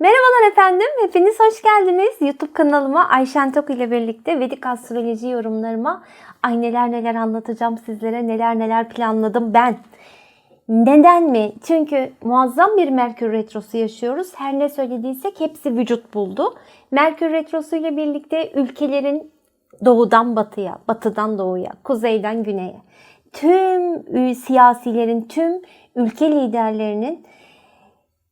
Merhabalar efendim, hepiniz hoş geldiniz. YouTube kanalıma Ayşen Tok ile birlikte Vedik Astroloji yorumlarıma ay neler neler anlatacağım sizlere, neler neler planladım ben. Neden mi? Çünkü muazzam bir Merkür Retrosu yaşıyoruz. Her ne söylediysek hepsi vücut buldu. Merkür Retrosu ile birlikte ülkelerin doğudan batıya, batıdan doğuya, kuzeyden güneye, tüm siyasilerin, tüm ülke liderlerinin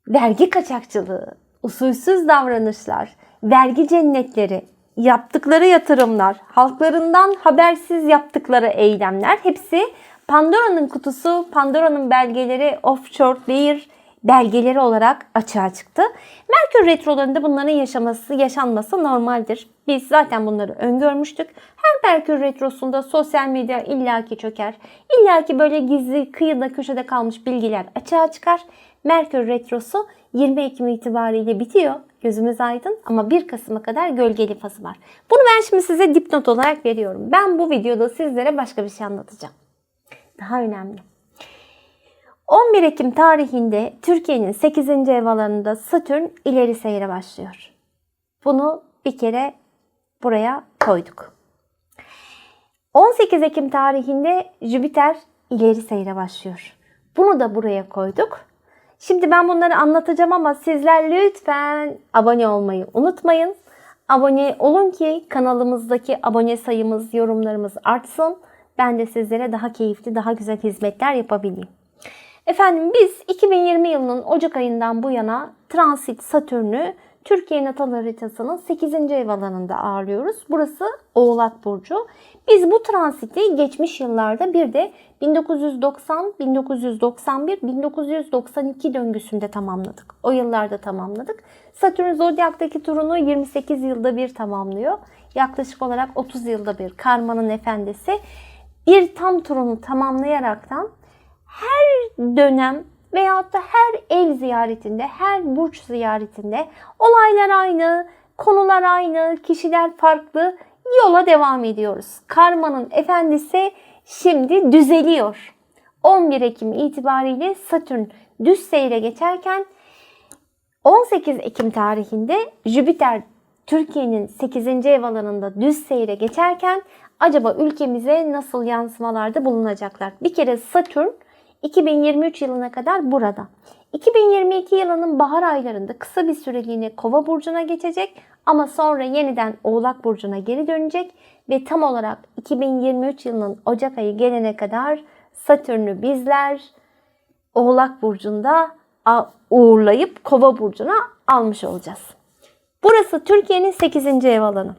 vergi kaçakçılığı, usulsüz davranışlar, vergi cennetleri, yaptıkları yatırımlar, halklarından habersiz yaptıkları eylemler hepsi Pandora'nın kutusu, Pandora'nın belgeleri offshore bir belgeleri olarak açığa çıktı. Merkür retrolarında bunların yaşaması, yaşanması normaldir. Biz zaten bunları öngörmüştük. Her Merkür retrosunda sosyal medya illaki çöker. İllaki böyle gizli, kıyıda, köşede kalmış bilgiler açığa çıkar. Merkür retrosu 20 Ekim itibariyle bitiyor. Gözümüz aydın ama 1 Kasım'a kadar gölgeli fazı var. Bunu ben şimdi size dipnot olarak veriyorum. Ben bu videoda sizlere başka bir şey anlatacağım. Daha önemli. 11 Ekim tarihinde Türkiye'nin 8. ev alanında Satürn ileri seyre başlıyor. Bunu bir kere buraya koyduk. 18 Ekim tarihinde Jüpiter ileri seyre başlıyor. Bunu da buraya koyduk. Şimdi ben bunları anlatacağım ama sizler lütfen abone olmayı unutmayın. Abone olun ki kanalımızdaki abone sayımız, yorumlarımız artsın. Ben de sizlere daha keyifli, daha güzel hizmetler yapabileyim. Efendim biz 2020 yılının Ocak ayından bu yana transit Satürn'ü Türkiye natal haritasının 8. ev alanında ağırlıyoruz. Burası Oğlak Burcu. Biz bu transiti geçmiş yıllarda bir de 1990, 1991, 1992 döngüsünde tamamladık. O yıllarda tamamladık. Satürn Zodyak'taki turunu 28 yılda bir tamamlıyor. Yaklaşık olarak 30 yılda bir karmanın efendisi bir tam turunu tamamlayaraktan her dönem veyahut da her ev ziyaretinde, her burç ziyaretinde olaylar aynı, konular aynı, kişiler farklı yola devam ediyoruz. Karmanın efendisi şimdi düzeliyor. 11 Ekim itibariyle Satürn düz seyre geçerken 18 Ekim tarihinde Jüpiter Türkiye'nin 8. ev alanında düz seyre geçerken acaba ülkemize nasıl yansımalarda bulunacaklar? Bir kere Satürn 2023 yılına kadar burada. 2022 yılının bahar aylarında kısa bir süreliğine Kova burcuna geçecek ama sonra yeniden Oğlak burcuna geri dönecek ve tam olarak 2023 yılının Ocak ayı gelene kadar Satürn'ü bizler Oğlak burcunda uğurlayıp Kova burcuna almış olacağız. Burası Türkiye'nin 8. ev alanı.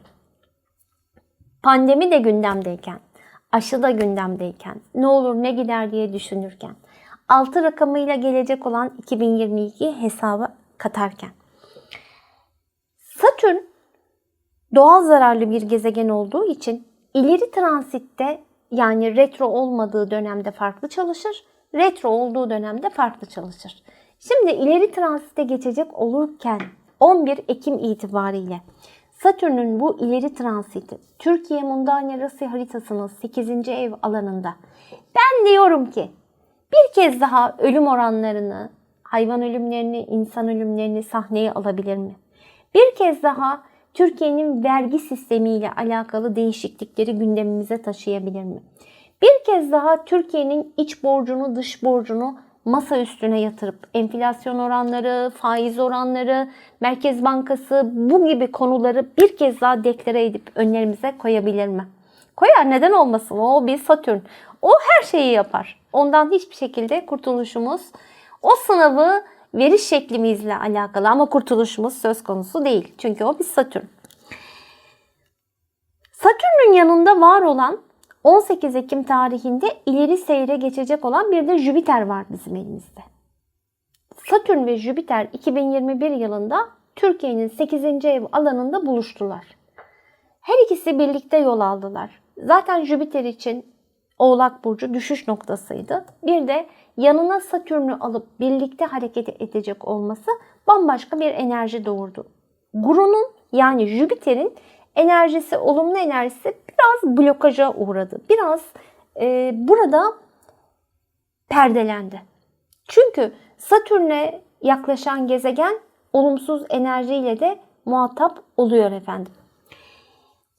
Pandemi de gündemdeyken, aşı da gündemdeyken, ne olur ne gider diye düşünürken, 6 rakamıyla gelecek olan 2022 hesaba katarken. Satürn doğal zararlı bir gezegen olduğu için ileri transitte yani retro olmadığı dönemde farklı çalışır, retro olduğu dönemde farklı çalışır. Şimdi ileri transite geçecek olurken 11 Ekim itibariyle Satürn'ün bu ileri transiti Türkiye Mundanya Rasya haritasının 8. ev alanında ben diyorum ki bir kez daha ölüm oranlarını, hayvan ölümlerini, insan ölümlerini sahneye alabilir mi? Bir kez daha Türkiye'nin vergi sistemiyle alakalı değişiklikleri gündemimize taşıyabilir mi? Bir kez daha Türkiye'nin iç borcunu, dış borcunu masa üstüne yatırıp enflasyon oranları, faiz oranları, Merkez Bankası bu gibi konuları bir kez daha deklare edip önlerimize koyabilir mi? Koyar neden olmasın? O bir Satürn. O her şeyi yapar. Ondan hiçbir şekilde kurtuluşumuz o sınavı veriş şeklimizle alakalı ama kurtuluşumuz söz konusu değil. Çünkü o bir Satürn. Satürn'ün yanında var olan 18 Ekim tarihinde ileri seyre geçecek olan bir de Jüpiter var bizim elimizde. Satürn ve Jüpiter 2021 yılında Türkiye'nin 8. ev alanında buluştular. Her ikisi birlikte yol aldılar. Zaten Jüpiter için Oğlak Burcu düşüş noktasıydı. Bir de yanına Satürn'ü alıp birlikte hareket edecek olması bambaşka bir enerji doğurdu. Guru'nun yani Jüpiter'in enerjisi, olumlu enerjisi biraz blokaja uğradı. Biraz e, burada perdelendi. Çünkü Satürn'e yaklaşan gezegen olumsuz enerjiyle de muhatap oluyor efendim.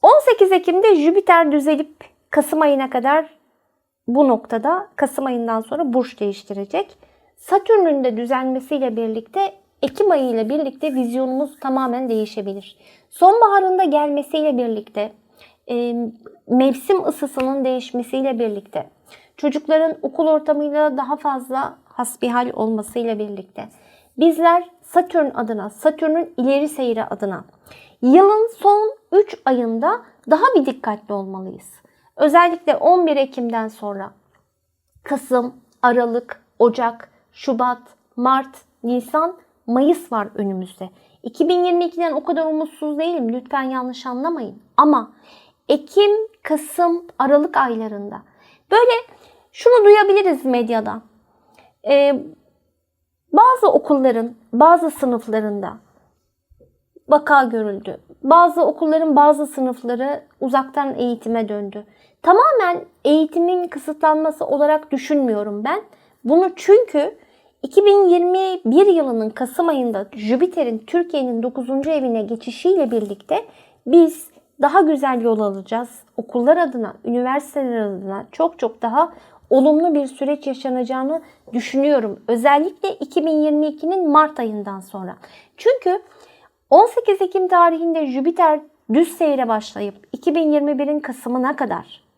18 Ekim'de Jüpiter düzelip Kasım ayına kadar bu noktada Kasım ayından sonra burç değiştirecek. Satürn'ün de düzelmesiyle birlikte Ekim ayı ile birlikte vizyonumuz tamamen değişebilir. Sonbaharında gelmesiyle birlikte mevsim ısısının değişmesiyle birlikte çocukların okul ortamıyla daha fazla hasbihal olmasıyla birlikte bizler Satürn adına, Satürn'ün ileri seyri adına yılın son 3 ayında daha bir dikkatli olmalıyız. Özellikle 11 Ekim'den sonra Kasım, Aralık, Ocak, Şubat, Mart, Nisan, Mayıs var önümüzde. 2022'den o kadar umutsuz değilim. Lütfen yanlış anlamayın. Ama Ekim, Kasım, Aralık aylarında böyle şunu duyabiliriz medyada. Ee, bazı okulların, bazı sınıflarında vaka görüldü. Bazı okulların bazı sınıfları uzaktan eğitime döndü. Tamamen eğitimin kısıtlanması olarak düşünmüyorum ben. Bunu çünkü 2021 yılının Kasım ayında Jüpiter'in Türkiye'nin 9. evine geçişiyle birlikte biz daha güzel yol alacağız. Okullar adına, üniversiteler adına çok çok daha olumlu bir süreç yaşanacağını düşünüyorum. Özellikle 2022'nin Mart ayından sonra. Çünkü 18 Ekim tarihinde Jüpiter düz seyre başlayıp 2021'in Kasım'ına kadar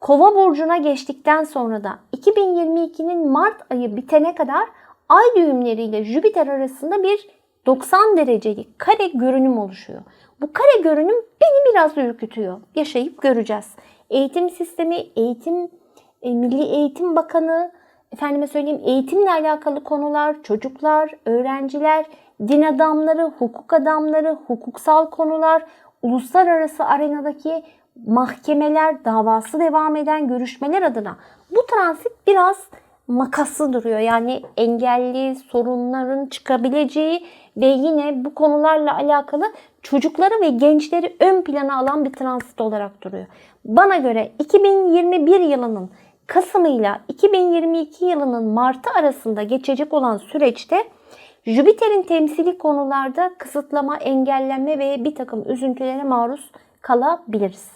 Kova burcuna geçtikten sonra da 2022'nin Mart ayı bitene kadar ay düğümleriyle Jüpiter arasında bir 90 derecelik kare görünüm oluşuyor. Bu kare görünüm beni biraz ürkütüyor. Yaşayıp göreceğiz. Eğitim sistemi, eğitim, e, Milli Eğitim Bakanı, efendime söyleyeyim eğitimle alakalı konular, çocuklar, öğrenciler, din adamları, hukuk adamları, hukuksal konular, uluslararası arenadaki mahkemeler, davası devam eden görüşmeler adına bu transit biraz makaslı duruyor. Yani engelli sorunların çıkabileceği ve yine bu konularla alakalı çocukları ve gençleri ön plana alan bir transit olarak duruyor. Bana göre 2021 yılının Kasım ile 2022 yılının Mart'ı arasında geçecek olan süreçte Jüpiter'in temsili konularda kısıtlama, engellenme ve bir takım üzüntülere maruz kalabiliriz.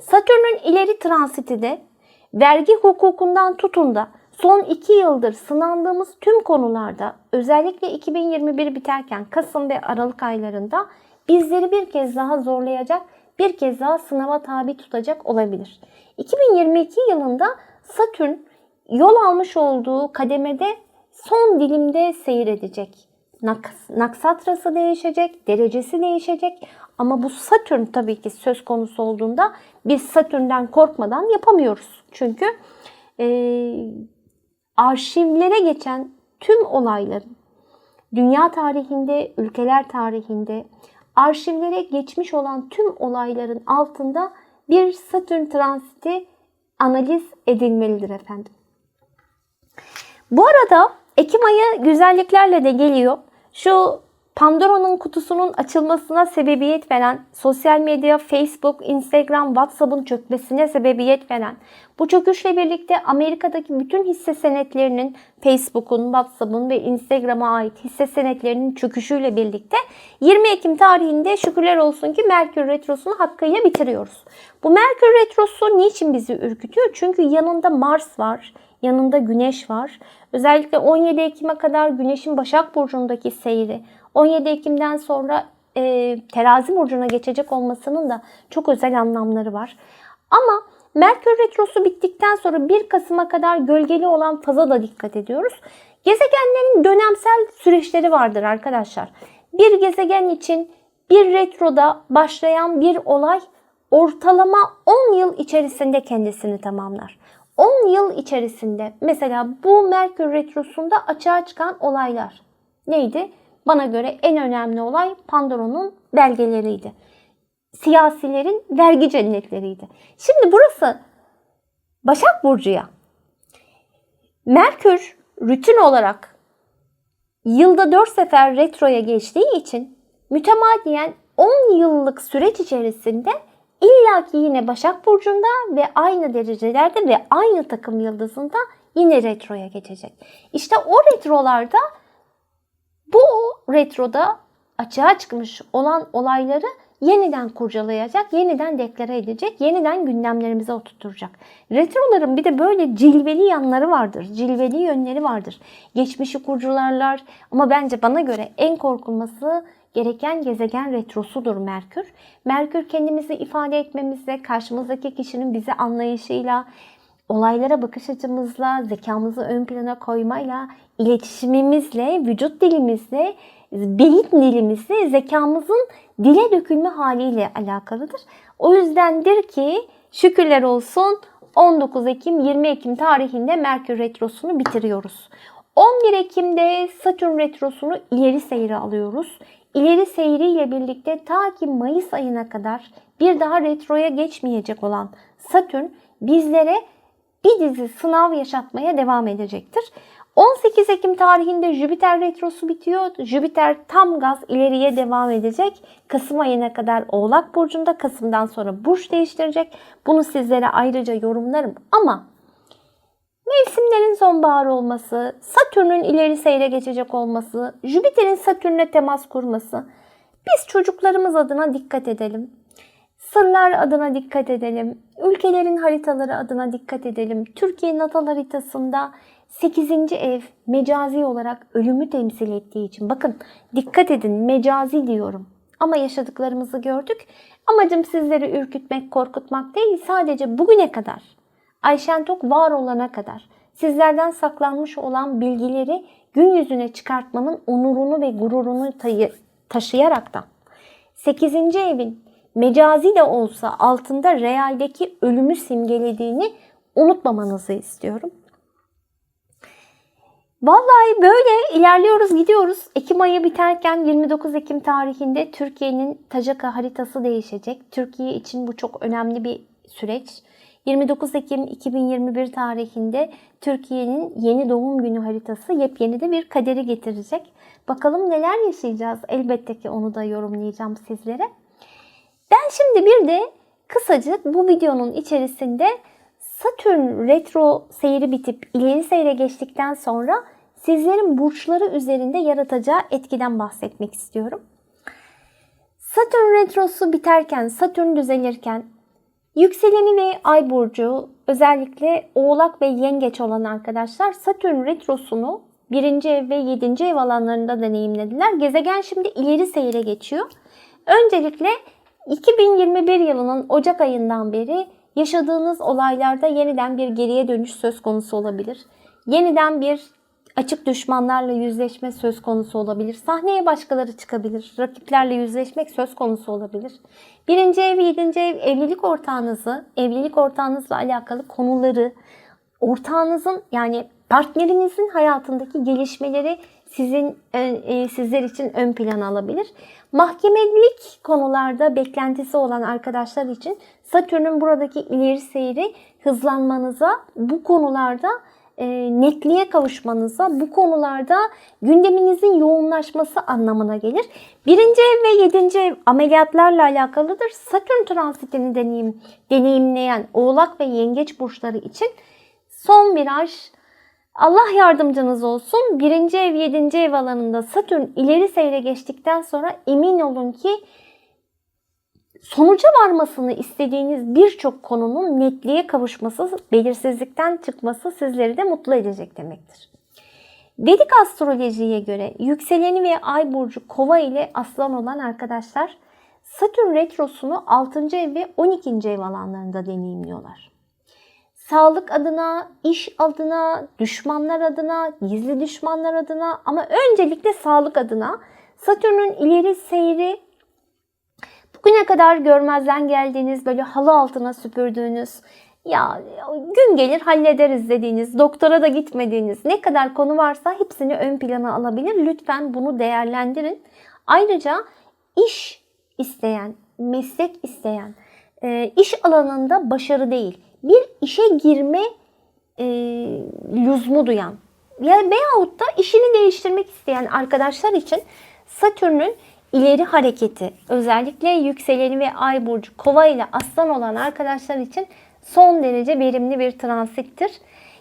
Satürn'ün ileri transiti de vergi hukukundan tutun da son iki yıldır sınandığımız tüm konularda özellikle 2021 biterken Kasım ve Aralık aylarında bizleri bir kez daha zorlayacak, bir kez daha sınava tabi tutacak olabilir. 2022 yılında Satürn yol almış olduğu kademede son dilimde seyredecek. Naksatrası değişecek, derecesi değişecek. Ama bu Satürn tabii ki söz konusu olduğunda biz Satürn'den korkmadan yapamıyoruz. Çünkü e, arşivlere geçen tüm olayların dünya tarihinde, ülkeler tarihinde arşivlere geçmiş olan tüm olayların altında bir Satürn transiti analiz edilmelidir efendim. Bu arada Ekim ayı güzelliklerle de geliyor. Şu Pandora'nın kutusunun açılmasına sebebiyet veren, sosyal medya, Facebook, Instagram, WhatsApp'ın çökmesine sebebiyet veren, bu çöküşle birlikte Amerika'daki bütün hisse senetlerinin Facebook'un, WhatsApp'ın ve Instagram'a ait hisse senetlerinin çöküşüyle birlikte 20 Ekim tarihinde şükürler olsun ki Merkür Retrosu'nu hakkıyla bitiriyoruz. Bu Merkür Retrosu niçin bizi ürkütüyor? Çünkü yanında Mars var, yanında Güneş var. Özellikle 17 Ekim'e kadar Güneş'in Başak Burcu'ndaki seyri, 17 Ekim'den sonra e, terazi burcuna geçecek olmasının da çok özel anlamları var. Ama Merkür Retrosu bittikten sonra 1 Kasım'a kadar gölgeli olan faza da dikkat ediyoruz. Gezegenlerin dönemsel süreçleri vardır arkadaşlar. Bir gezegen için bir retroda başlayan bir olay ortalama 10 yıl içerisinde kendisini tamamlar. 10 yıl içerisinde mesela bu Merkür Retrosu'nda açığa çıkan olaylar neydi? Bana göre en önemli olay Pandora'nın belgeleriydi. Siyasilerin vergi cennetleriydi. Şimdi burası Başak Burcu'ya. Merkür rutin olarak yılda 4 sefer retroya geçtiği için mütemadiyen 10 yıllık süreç içerisinde illaki yine Başak Burcu'nda ve aynı derecelerde ve aynı takım yıldızında yine retroya geçecek. İşte o retrolarda Bu retroda açığa çıkmış olan olayları yeniden kurcalayacak, yeniden deklare edecek, yeniden gündemlerimize oturtacak. Retroların bir de böyle cilveli yanları vardır, cilveli yönleri vardır. Geçmişi kurcalarlar ama bence bana göre en korkulması gereken gezegen retrosudur Merkür. Merkür kendimizi ifade etmemizle, karşımızdaki kişinin bizi anlayışıyla, olaylara bakış açımızla, zekamızı ön plana koymayla, iletişimimizle, vücut dilimizle, beyin dilimizle, zekamızın dile dökülme haliyle alakalıdır. O yüzdendir ki şükürler olsun 19 Ekim 20 Ekim tarihinde Merkür Retrosu'nu bitiriyoruz. 11 Ekim'de Satürn Retrosu'nu ileri seyre alıyoruz. İleri seyriyle birlikte ta ki Mayıs ayına kadar bir daha retroya geçmeyecek olan Satürn bizlere bir dizi sınav yaşatmaya devam edecektir. 18 Ekim tarihinde Jüpiter retrosu bitiyor. Jüpiter tam gaz ileriye devam edecek. Kasım ayına kadar Oğlak burcunda, Kasım'dan sonra burç değiştirecek. Bunu sizlere ayrıca yorumlarım ama mevsimlerin sonbahar olması, Satürn'ün ileri seyre geçecek olması, Jüpiter'in Satürn'le temas kurması biz çocuklarımız adına dikkat edelim. Sırlar adına dikkat edelim. Ülkelerin haritaları adına dikkat edelim. Türkiye natal haritasında 8. ev mecazi olarak ölümü temsil ettiği için bakın dikkat edin mecazi diyorum. Ama yaşadıklarımızı gördük. Amacım sizleri ürkütmek, korkutmak değil. Sadece bugüne kadar Ayşen Tok var olana kadar sizlerden saklanmış olan bilgileri gün yüzüne çıkartmanın onurunu ve gururunu taşıyaraktan 8. evin mecazi de olsa altında realdeki ölümü simgelediğini unutmamanızı istiyorum. Vallahi böyle ilerliyoruz gidiyoruz. Ekim ayı biterken 29 Ekim tarihinde Türkiye'nin Tajaka haritası değişecek. Türkiye için bu çok önemli bir süreç. 29 Ekim 2021 tarihinde Türkiye'nin yeni doğum günü haritası yepyeni de bir kaderi getirecek. Bakalım neler yaşayacağız. Elbette ki onu da yorumlayacağım sizlere. Ben şimdi bir de kısacık bu videonun içerisinde Satürn retro seyri bitip ileri seyre geçtikten sonra sizlerin burçları üzerinde yaratacağı etkiden bahsetmek istiyorum. Satürn retrosu biterken, Satürn düzelirken yükseleni ve ay burcu özellikle oğlak ve yengeç olan arkadaşlar Satürn retrosunu 1. ev ve 7. ev alanlarında deneyimlediler. Gezegen şimdi ileri seyre geçiyor. Öncelikle 2021 yılının Ocak ayından beri yaşadığınız olaylarda yeniden bir geriye dönüş söz konusu olabilir. Yeniden bir açık düşmanlarla yüzleşme söz konusu olabilir. Sahneye başkaları çıkabilir. Rakiplerle yüzleşmek söz konusu olabilir. Birinci ev, yedinci ev, evlilik ortağınızı, evlilik ortağınızla alakalı konuları, ortağınızın yani partnerinizin hayatındaki gelişmeleri sizin e, sizler için ön plana alabilir. Mahkemelik konularda beklentisi olan arkadaşlar için Satürn'ün buradaki ileri seyri hızlanmanıza, bu konularda e, netliğe kavuşmanıza, bu konularda gündeminizin yoğunlaşması anlamına gelir. Birinci ev ve yedinci ev ameliyatlarla alakalıdır. Satürn transitini deneyim, deneyimleyen oğlak ve yengeç burçları için son viraj Allah yardımcınız olsun. Birinci ev, yedinci ev alanında Satürn ileri seyre geçtikten sonra emin olun ki sonuca varmasını istediğiniz birçok konunun netliğe kavuşması, belirsizlikten çıkması sizleri de mutlu edecek demektir. Vedik astrolojiye göre yükseleni ve ay burcu kova ile aslan olan arkadaşlar Satürn retrosunu 6. ev ve 12. ev alanlarında deneyimliyorlar. Sağlık adına, iş adına, düşmanlar adına, gizli düşmanlar adına ama öncelikle sağlık adına Satürn'ün ileri seyri Bugüne kadar görmezden geldiğiniz, böyle halı altına süpürdüğünüz, ya gün gelir hallederiz dediğiniz, doktora da gitmediğiniz ne kadar konu varsa hepsini ön plana alabilir. Lütfen bunu değerlendirin. Ayrıca iş isteyen, meslek isteyen, e, iş alanında başarı değil, bir işe girme e, lüzmu duyan ya veyahut da işini değiştirmek isteyen arkadaşlar için Satürn'ün ileri hareketi özellikle yükseleni ve ay burcu kova ile aslan olan arkadaşlar için son derece verimli bir transittir.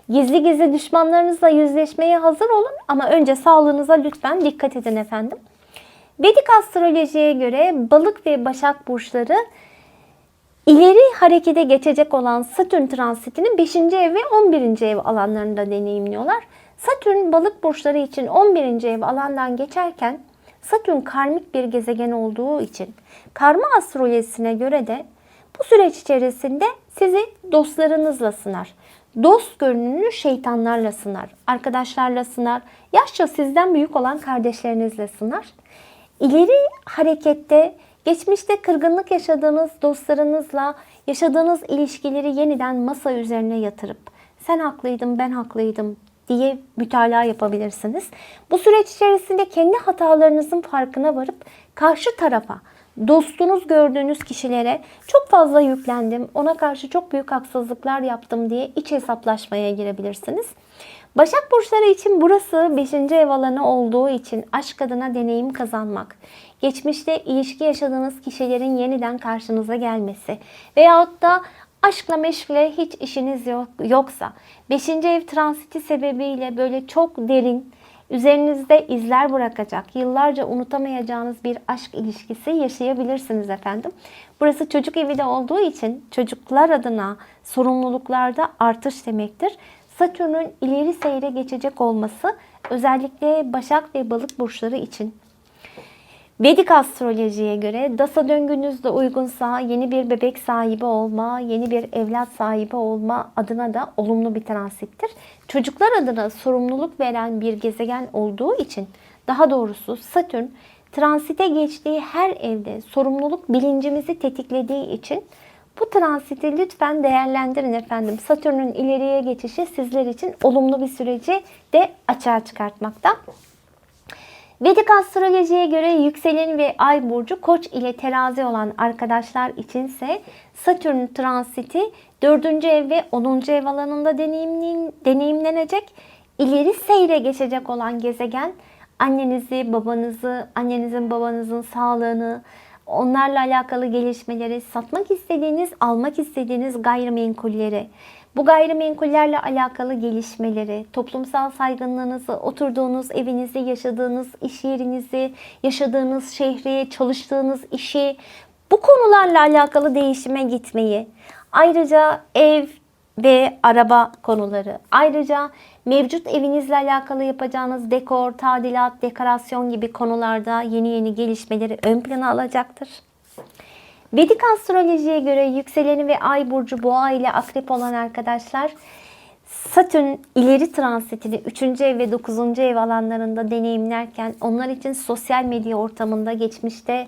Gizli gizli düşmanlarınızla yüzleşmeye hazır olun ama önce sağlığınıza lütfen dikkat edin efendim. Vedik astrolojiye göre balık ve başak burçları ileri harekete geçecek olan Satürn transitini 5. ev ve 11. ev alanlarında deneyimliyorlar. Satürn balık burçları için 11. ev alandan geçerken Satürn karmik bir gezegen olduğu için karma astrolojisine göre de bu süreç içerisinde sizi dostlarınızla sınar. Dost görünümlü şeytanlarla sınar, arkadaşlarla sınar, yaşça sizden büyük olan kardeşlerinizle sınar. İleri harekette geçmişte kırgınlık yaşadığınız dostlarınızla yaşadığınız ilişkileri yeniden masa üzerine yatırıp sen haklıydın ben haklıydım diye mütalaa yapabilirsiniz. Bu süreç içerisinde kendi hatalarınızın farkına varıp karşı tarafa dostunuz gördüğünüz kişilere çok fazla yüklendim, ona karşı çok büyük haksızlıklar yaptım diye iç hesaplaşmaya girebilirsiniz. Başak burçları için burası 5. ev alanı olduğu için aşk adına deneyim kazanmak, geçmişte ilişki yaşadığınız kişilerin yeniden karşınıza gelmesi veyahut da aşkla meşgule hiç işiniz yok, yoksa 5. ev transiti sebebiyle böyle çok derin üzerinizde izler bırakacak, yıllarca unutamayacağınız bir aşk ilişkisi yaşayabilirsiniz efendim. Burası çocuk evi de olduğu için çocuklar adına sorumluluklarda artış demektir. Satürn'ün ileri seyre geçecek olması özellikle Başak ve Balık burçları için Vedik astrolojiye göre dasa döngünüz de uygunsa yeni bir bebek sahibi olma, yeni bir evlat sahibi olma adına da olumlu bir transittir. Çocuklar adına sorumluluk veren bir gezegen olduğu için daha doğrusu Satürn transite geçtiği her evde sorumluluk bilincimizi tetiklediği için bu transiti lütfen değerlendirin efendim. Satürn'ün ileriye geçişi sizler için olumlu bir süreci de açığa çıkartmakta. Vedik astrolojiye göre yükselen ve ay burcu koç ile terazi olan arkadaşlar içinse Satürn transiti 4. ev ve 10. ev alanında deneyimlenecek. İleri seyre geçecek olan gezegen annenizi, babanızı, annenizin babanızın sağlığını, onlarla alakalı gelişmeleri, satmak istediğiniz, almak istediğiniz gayrimenkulleri, bu gayrimenkullerle alakalı gelişmeleri, toplumsal saygınlığınızı, oturduğunuz evinizi, yaşadığınız iş yerinizi, yaşadığınız şehri, çalıştığınız işi, bu konularla alakalı değişime gitmeyi, ayrıca ev ve araba konuları, ayrıca mevcut evinizle alakalı yapacağınız dekor, tadilat, dekorasyon gibi konularda yeni yeni gelişmeleri ön plana alacaktır. Vedik astrolojiye göre yükseleni ve ay burcu boğa ile akrep olan arkadaşlar Satürn ileri transitini 3. ev ve 9. ev alanlarında deneyimlerken onlar için sosyal medya ortamında geçmişte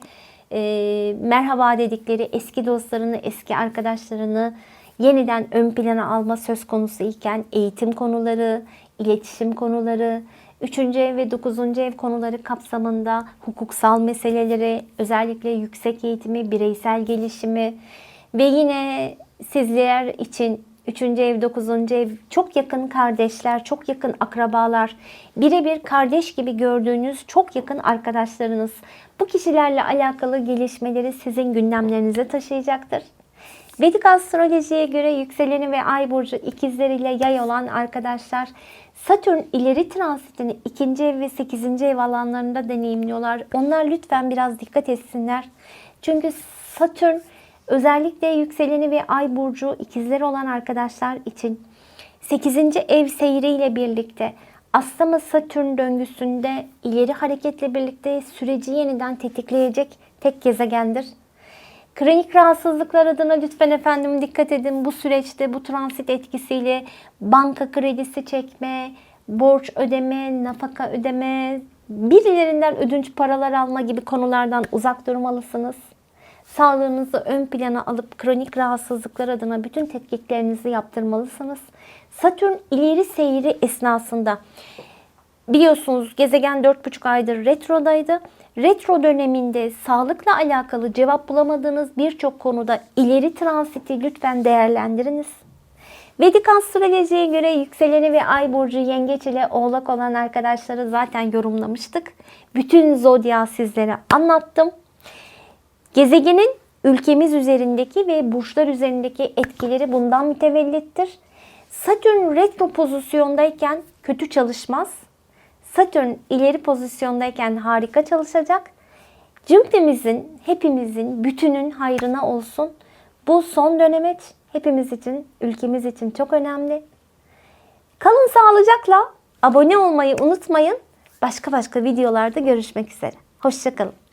e, merhaba dedikleri eski dostlarını, eski arkadaşlarını yeniden ön plana alma söz konusu iken eğitim konuları, iletişim konuları, 3. ev ve 9. ev konuları kapsamında hukuksal meseleleri, özellikle yüksek eğitimi, bireysel gelişimi ve yine sizler için 3. ev, 9. ev çok yakın kardeşler, çok yakın akrabalar, birebir kardeş gibi gördüğünüz çok yakın arkadaşlarınız bu kişilerle alakalı gelişmeleri sizin gündemlerinize taşıyacaktır. Vedik astrolojiye göre yükseleni ve ay burcu ikizleriyle yay olan arkadaşlar Satürn ileri transitini 2. ev ve 8. ev alanlarında deneyimliyorlar. Onlar lütfen biraz dikkat etsinler. Çünkü Satürn özellikle yükseleni ve ay burcu ikizler olan arkadaşlar için 8. ev seyriyle birlikte Aslama Satürn döngüsünde ileri hareketle birlikte süreci yeniden tetikleyecek tek gezegendir. Kronik rahatsızlıklar adına lütfen efendim dikkat edin. Bu süreçte bu transit etkisiyle banka kredisi çekme, borç ödeme, nafaka ödeme, birilerinden ödünç paralar alma gibi konulardan uzak durmalısınız. Sağlığınızı ön plana alıp kronik rahatsızlıklar adına bütün tetkiklerinizi yaptırmalısınız. Satürn ileri seyri esnasında biliyorsunuz gezegen 4,5 aydır retrodaydı. Retro döneminde sağlıkla alakalı cevap bulamadığınız birçok konuda ileri transiti lütfen değerlendiriniz. Vedik astrolojiye göre yükseleni ve ay burcu yengeç ile oğlak olan arkadaşları zaten yorumlamıştık. Bütün zodya sizlere anlattım. Gezegenin ülkemiz üzerindeki ve burçlar üzerindeki etkileri bundan mütevellittir. Satürn retro pozisyondayken kötü çalışmaz. Satürn ileri pozisyondayken harika çalışacak. Cümlemizin, hepimizin, bütünün hayrına olsun. Bu son dönemet hepimiz için, ülkemiz için çok önemli. Kalın sağlıcakla abone olmayı unutmayın. Başka başka videolarda görüşmek üzere. Hoşçakalın.